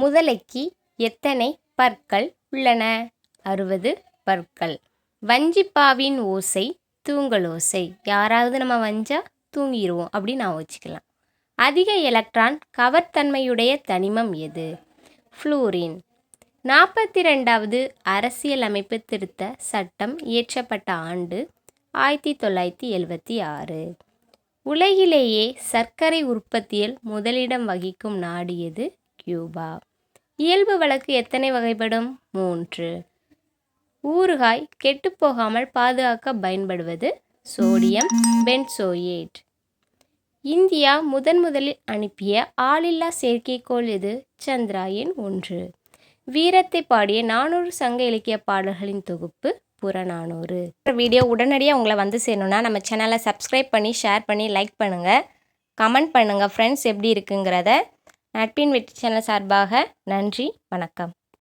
முதலைக்கு எத்தனை பற்கள் உள்ளன? அறுபது பற்கள். வஞ்சிப்பாவின் ஓசை தூங்கல் ஓசை. யாராவது நம்ம வஞ்சா தூங்கிடுவோம் அப்படின்னு நான் வச்சுக்கலாம் அதிக எலக்ட்ரான் கவர்த்தன்மையுடைய தனிமம் எது? ஃப்ளூரின். நாற்பத்தி ரெண்டாவது அரசியலமைப்பு திருத்த சட்டம் இயற்றப்பட்ட ஆண்டு ஆயிரத்தி தொள்ளாயிரத்தி எழுபத்தி ஆறு. உலகிலேயே சர்க்கரை உற்பத்தியில் முதலிடம் வகிக்கும் நாடு எது? கியூபா இயல்பு வழக்கு எத்தனை வகைப்படும்? மூன்று. ஊறுகாய் கெட்டுப்போகாமல் பாதுகாக்க பயன்படுவது சோடியம் பென்சோயேட். இந்தியா முதன் முதலில் அனுப்பிய ஆளில்லா செயற்கைக்கோள் எது? சந்திராயன் ஒன்று. வீரத்தை பாடிய நானூறு சங்க இலக்கிய பாடல்களின் தொகுப்பு புறநானூறு. வீடியோ உடனடியாக உங்களை வந்து சேரணும்னா நம்ம சேனலை சப்ஸ்கிரைப் பண்ணி ஷேர் பண்ணி லைக் பண்ணுங்கள் கமெண்ட் பண்ணுங்கள் ஃப்ரெண்ட்ஸ் எப்படி இருக்குங்கிறத நட்பின் வெற்றி சேனல் சார்பாக நன்றி வணக்கம்.